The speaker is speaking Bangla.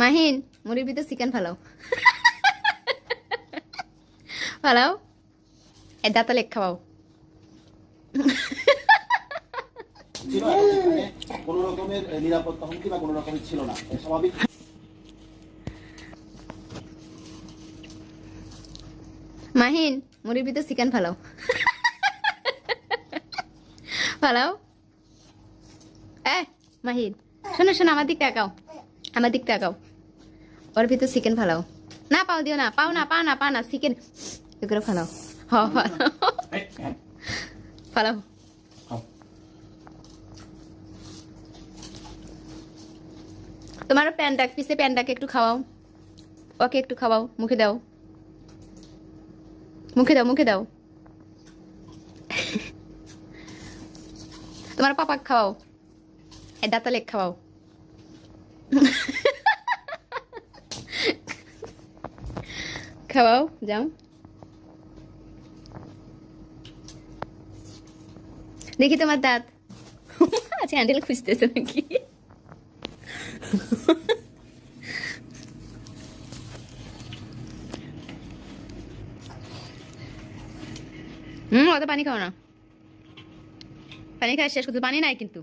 মাহিন, মুড়ির ভিতরে চিকেন ফালাও। ফালাও। এ, দাঁতা লেখ খাওয়াও। মাহিন, মুড়ির ভিতরে চিকেন ফালাও। ফালাও। এ, মাহিন, শোনো শোনো, আমার দিক তাকাও আমার দিক তাকাও ওর ভিতরে চিকেন ফালাও। না পাও দিও না পাও না পাও না পাও না চিকেন এগুলো ফালাও। হ ফালাও। ফালাও। তোমার প্যান্টা পিসে প্যান্টাকে একটু খাওয়াও। ওকে একটু খাওয়াও মুখে দাও। মুখে দাও মুখে দাও। তোমার পাপাকে খাওয়াও। এ দাঁতা লেগ খাওয়াও। খাওয়াও, যাও। দেখি তোমার দাঁত। আচ্ছা হ্যান্ডেল খুঁজতেছে নাকি? হুম, অত পানি খাও না। পানি খাওয়া শেষ করতে পানি নাই কিন্তু।